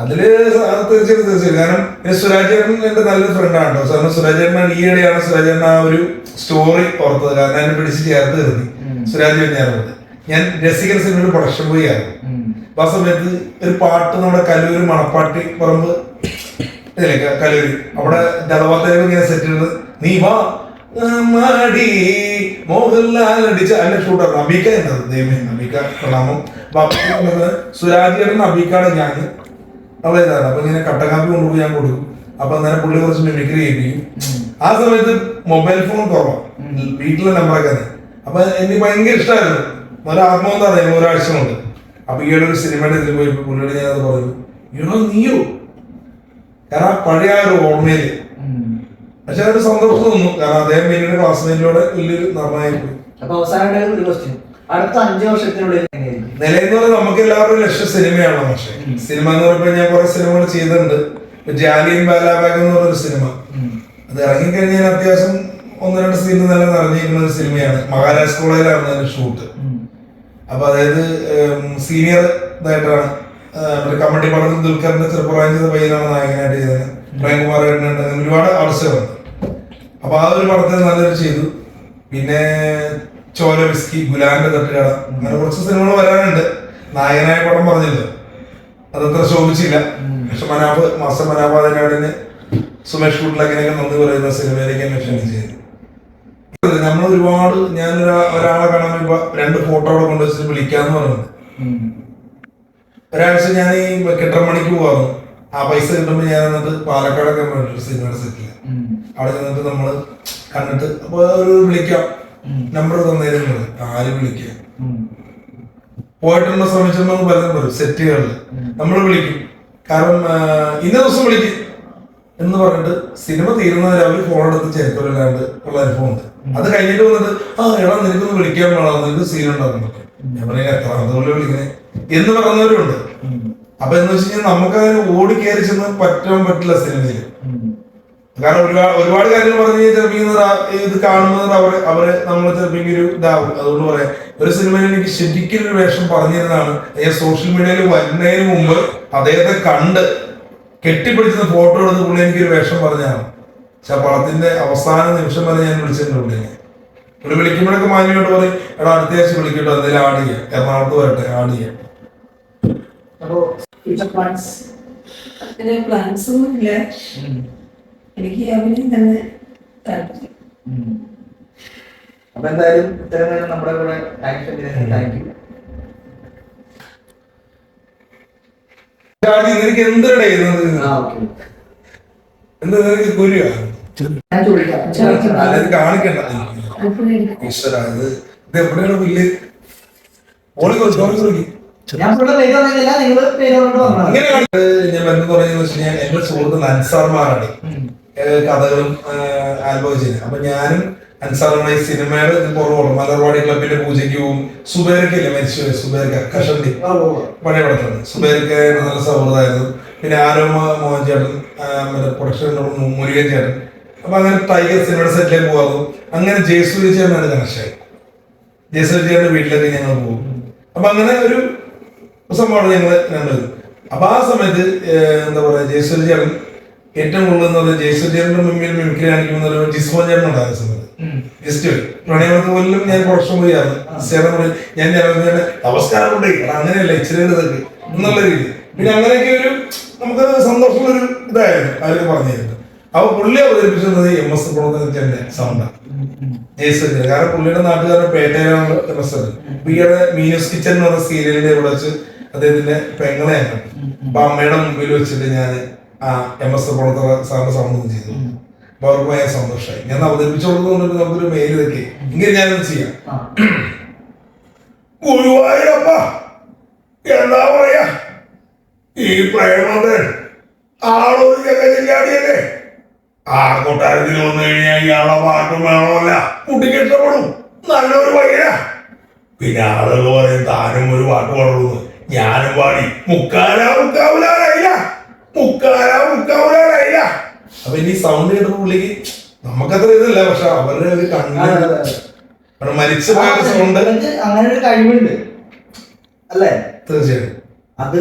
അതിൽ തീർച്ചയായിട്ടും തീർച്ചയായിട്ടും. കാരണം സുരാജേട്ടൻ എന്റെ നല്ലൊരു ഫ്രണ്ടാണ് കേട്ടോ. കാരണം സുരാജ് ചേട്ടനാണ് ഈയിടെയാണ് സുരാജ് ചേട്ടൻ ആ ഒരു സ്റ്റോറി ഓർത്തത് കാരണം എന്നെ പിടിച്ച് ചേർത്ത് കയറി സുരാജ് ചേട്ടൻ ചേർന്നത് ഞാൻ രസികൻ സിനിമയുടെ പ്രൊഡക്ഷൻ പോയി ആയിരുന്നു. അപ്പൊ ആ സമയത്ത് ഒരു പാട്ട് നമ്മുടെ കലൂര് മണപ്പാട്ടി പറമ്പ് ഇല്ലേ കലൂര്. അവിടെ ജലപാത്തേക്ക് ഇങ്ങനെ സെറ്റ് ചെയ്തത്. നീ വാ മാടി മോഹൻലാൽ അടിച്ച അതിന്റെ ഷൂട്ടർ അബിക്ക എന്നത്. ദൈവം അബിക്ക പ്രണാമം. സുരാജ് ചേട്ടൻ അബിക്കാണ് ഞാൻ. അവിടെ ഇതാണ് അപ്പൊ ഇങ്ങനെ കട്ടക്കാപ്പി കൊണ്ടുപോയി ഞാൻ കൊടുക്കും. അപ്പൊ അന്നേരം പുള്ളി കുറച്ച് മിമിക്രി ചെയ്യിപ്പിക്കും. ആ സമയത്ത് മൊബൈൽ ഫോൺ കുറവാണ് വീട്ടിലെ നമ്പറൊക്കെ തന്നെ. അപ്പൊ എനിക്ക് ഭയങ്കര ഇഷ്ടമായിരുന്നു നല്ല ആത്മാവ് പറയുക? ഒരാഴ്ച കൊണ്ട്. അപ്പൊ ഈയിടെ ഒരു സിനിമയുടെ ഇതിൽ പോയി പുള്ളിയോട് ഞാൻ അത് പറഞ്ഞു. ഇടോ നീയോ? കാരണം പഴയ ആ ഒരു ഓർമ്മയിൽ. പക്ഷെ അതൊരു സന്തോഷം തോന്നുന്നു. കാരണം അദ്ദേഹം പിന്നീട് ക്ലാസ്മേറ്റിലൂടെ വലിയൊരു നന്നായി പോയി. അപ്പൊ അവസാനമായിട്ട് ക്വസ്റ്റ്യൻ അടുത്ത അഞ്ചു വർഷത്തിനുള്ളിൽ നിലയെന്ന് പറഞ്ഞാൽ നമുക്ക് എല്ലാവരും ലക്ഷ്യ സിനിമയാണ് പക്ഷേ. സിനിമ എന്ന് പറയുമ്പോൾ ഞാൻ കുറെ സിനിമകൾ ചെയ്തിട്ടുണ്ട്. ജാലിയൻ ബാലാബാഗ് എന്ന് പറഞ്ഞൊരു സിനിമ. അത് ഇറങ്ങിക്കഴിഞ്ഞാൽ അത്യാവശ്യം ഒന്ന് രണ്ട് സീൻ നല്ല നിറഞ്ഞിരിക്കുന്ന ഒരു സിനിമയാണ്. മഹാരാഷ്ട്ര കോളേജിലാണ് അതിന്റെ ഷൂട്ട്. അപ്പൊ അതായത് സീനിയർ ഇതായിട്ടാണ് കമ്മഡി പടത്തിൽ ദുൽഖറിന്റെ ചെറുപ്പറാഞ്ചി ചെയ്ത പയ്യനാണ് നായകനായിട്ട് ചെയ്തത്. പ്രേംകുമാർ ഒരുപാട് ആവശ്യമുണ്ട് അപ്പൊ ആ ഒരു പടത്തിൽ നല്ലൊരു ചെയ്തു. പിന്നെ ചോല വിസ്കി ഗുലാന്റെ തട്ടുകട. അങ്ങനെ കുറച്ച് സിനിമകൾ വരാനുണ്ട്. നായകനായ പടം പറഞ്ഞില്ല? അതത്ര ശോഭിച്ചില്ല. പക്ഷെ മനാബ് മാസ്റ്റർ മനാഫ് അതിനാടിന് സുമേഷ് കുട്ടിലങ്ങനെയൊക്കെ നന്ദി പറയുന്ന സിനിമയിലേക്ക് എന്നെ ക്ഷണിച്ചത് നമ്മൾ ഒരുപാട് ഞാൻ ഒരാളെ കാണാൻ ഇപ്പൊ രണ്ട് ഫോട്ടോ അവിടെ കൊണ്ടുവച്ചിട്ട് വിളിക്കാന്ന് പറയുന്നത്. ഒരാഴ്ച ഞാൻ ഈ കെട്ടമണിക്ക് പോവാന്ന് ആ പൈസ കിട്ടുമ്പോൾ ഞാൻ എന്നിട്ട് പാലക്കാടൊക്കെ സിനിമയുടെ സെറ്റിൽ. അവിടെ ചെന്നിട്ട് നമ്മൾ കണ്ടിട്ട് അപ്പൊ ഒരു വിളിക്കാം. നമ്പർ തന്നിരുന്നത് ആര് വിളിക്കുക? പോയിട്ടുള്ള സമയത്ത് പലരും പറയും സെറ്റുകളിൽ നമ്മൾ വിളിക്കും. കാരണം ഇന്ന ദിവസം വിളിക്കും എന്ന് പറഞ്ഞിട്ട് സിനിമ തീരുന്നവരെ അവർ ഫോൺ എടുത്ത് ചേർക്കലില്ലാണ്ട് ഉള്ള അനുഭവം ഉണ്ട്. അത് കഴിഞ്ഞിട്ട് വന്നിട്ട് ആ എടാ നിനക്കൊന്ന് വിളിക്കാൻ വേണം. നിനക്ക് സീൻ ഉണ്ടാകുന്നു ഞാൻ പറയുക എത്ര അതുകൊണ്ട് വിളിക്കണേ? എന്ന് പറഞ്ഞവരുണ്ട്. അപ്പൊ എന്ന് വെച്ച് കഴിഞ്ഞാൽ നമുക്ക് അതിന് ഓടി കയറി ചെന്ന് പറ്റാൻ പറ്റില്ല സിനിമയിൽ കാരണം ഒരുപാട് ഒരുപാട് കാര്യങ്ങൾ പറഞ്ഞ് ചെറുപ്പിക്കുന്ന ചിലപ്പോൾ ഇത് കാണുന്നത് അവർ അവർ നമ്മൾ ചിലപ്പോൾ ഒരു ഇതാവും. അതുകൊണ്ട് പറയാം ഒരു സിനിമയിൽ എനിക്ക് ശരിക്കും ഒരു വേഷം പറഞ്ഞിരുന്നതാണ് ഞാൻ സോഷ്യൽ മീഡിയയിൽ വരുന്നതിന് മുമ്പ് അദ്ദേഹത്തെ കണ്ട് കെട്ടിപ്പിടിച്ചിരുന്ന ഫോട്ടോ എടുത്ത് പുള്ളി എനിക്കൊരു വേഷം പറഞ്ഞതാണ്. പക്ഷെ പടത്തിന്റെ അവസാന നിമിഷം വരെ ഞാൻ വിളിച്ചിട്ടുണ്ട് പുള്ളിനെ പുള്ളി വിളിക്കുമ്പോഴൊക്കെ മാന്യമായിട്ട് പറയും എടാ അടുത്ത ആഴ്ച വിളിക്കട്ടോ എന്തെങ്കിലും ആഡ് ചെയ്യാം. എറണാകുളത്ത് വരട്ടെ ആഡ് ചെയ്യാം. അപ്പോ ഫ്യൂച്ചർ പ്ലാൻസ് പ്ലാൻസ് ഒന്നും ഇല്ല എനിക്ക് അഭിനയം തന്നെ താല്പര്യം. അപ്പൊ എന്തായാലും ഇത്രയും നേരം നമ്മുടെ കൂടെ ടൈം സ്പെൻഡ് ചെയ്തതിന് താങ്ക് യു നിനക്ക് എന്തിനാ ചെയ്യുന്നത് ആ ഓക്കെ എന്താ നിനക്ക് ഗുരുവാ? ഞാൻ കാണിക്കണ്ട. ഈശ്വര ഇത് ഇത് എവിടെയാണ് പുല്ല്? ഇങ്ങനെ ബന്ധം പറയുന്നത് വെച്ച് കഴിഞ്ഞാൽ എന്റെ സുഹൃത്ത് അൻസാർമാരാണ് കഥകളും ആൽബം ചെയ്യുന്നത്. അപ്പൊ ഞാനും അൻസാറുമായി സിനിമയുടെ ഇത് പുറകോടും മലർവാടി ക്ലബിന്റെ പൂജയ്ക്ക് പോകും സുബേർക്ക് ഇല്ലേ മരിച്ചു സുബേർക്ക് കഷണ്ടി. പഴയ പടത്താണ് സുബേർക്ക് നല്ല സൗഹൃദമായിരുന്നു. പിന്നെ ആരോമ മോഹൻ ചേട്ടൻ മറ്റേ പ്രൊഡക്ഷൻ മുരുകൻ ചേട്ടൻ. അപ്പൊ അങ്ങനെ ടൈഗർ സിനിമയുടെ സെറ്റിലേക്ക് പോകാറും അങ്ങനെ ജയസൂര്യ ചേട്ടനാണ് കണക്ഷനായി. ജയസൂര്യ ചേട്ടന്റെ വീട്ടിലേക്ക് ഞങ്ങൾ പോകും. അപ്പൊ അങ്ങനെ ഒരു സംഭവമാണ് ഞങ്ങൾ കണ്ടത് അപ്പൊ ആ സമയത്ത് എന്താ പറയാ ജയസൂര്യ ചേട്ടൻ ഏറ്റവും കൂടുതൽ എന്ന് പറഞ്ഞാൽ ജയസൂര്യ മുമ്പിൽ മിമിക്രി കാണിക്കുന്ന ഒരു ജിസ്മോ ചേട്ടൻ ഉണ്ടായ സമയത്ത് ജസ്റ്റ് പോലും ഞാൻ പ്രൊഡക്ഷൻ പോയിരുന്നു ചേട്ടൻ പറയും ഞാൻ ചേട്ടൻ നമസ്കാരം ഉണ്ട് അങ്ങനെയല്ല ഇച്ചിരി ഇതൊക്കെ എന്നുള്ള രീതി പിന്നെ അങ്ങനെയൊക്കെ ഒരു നമുക്കത് സന്തോഷമുള്ള ഒരു ഇതായിരുന്നു അവരൊക്കെ പറഞ്ഞിരുന്നത് അപ്പൊ പുള്ളി അവതരിപ്പിച്ചിരുന്നത് എം എസ് പ്രവർത്തനത്തിന്റെ സൗണ്ടാണ് ജയസൂര്യ കാരണം പുള്ളിയുടെ നാട്ടുകാരുടെ പേട്ടയിലാണ് എസ് പുള്ളിയുടെ മീനസ് കിച്ചൻ എന്ന് പറഞ്ഞ സീരിയലിന്റെ ഇവിടെ വെച്ച് അദ്ദേഹത്തിന്റെ പെങ്ങളെയാണ്. അപ്പൊ അമ്മയുടെ മുമ്പിൽ വെച്ചിട്ട് ഞാൻ ആ എം എസ് പ്രവർത്തക സാറിന്റെ സംബന്ധം ചെയ്തു. അപ്പൊ അവർക്ക് ഭയങ്കര സന്തോഷമായി. ഞാൻ അവതരിപ്പിച്ചു കൊടുക്കുന്നതുകൊണ്ട് നമുക്കൊരു മെയിൽ ഇതൊക്കെ. ഇങ്ങനെ ഞാനത് ചെയ്യാം. ഗുരുവായൂരപ്പ എന്താ പറയാ? ഈ പ്രേമന്തൻ ആളൊരു ജഗജില്ലാടിയല്ലേ ആ കൊട്ടാരത്തിൽ വന്നു കഴിഞ്ഞാൽ ഇയാളെ പാട്ടും വേണമല്ല. കുട്ടിക്ക് ഇഷ്ടപ്പെടും. നല്ലൊരു പയ്യന. പിന്നെ ആളുകൾ പറയും താനും ഒരു പാട്ട് പാടുന്നു ഞാനും പാടി. മുക്കാലാ മുക്കാവുലാരായില്ല അപ്പൊ ഇനി സൗണ്ട് കേട്ട പുള്ളിക്ക് നമുക്കത്ര ഇതല്ല പക്ഷെ അവരുടെ ഒരു കണ്ണ് മരിച്ചു സൗണ്ട് അങ്ങനെ ഒരു കഴിവുണ്ട്. അല്ലേ? തീർച്ചയായും അത്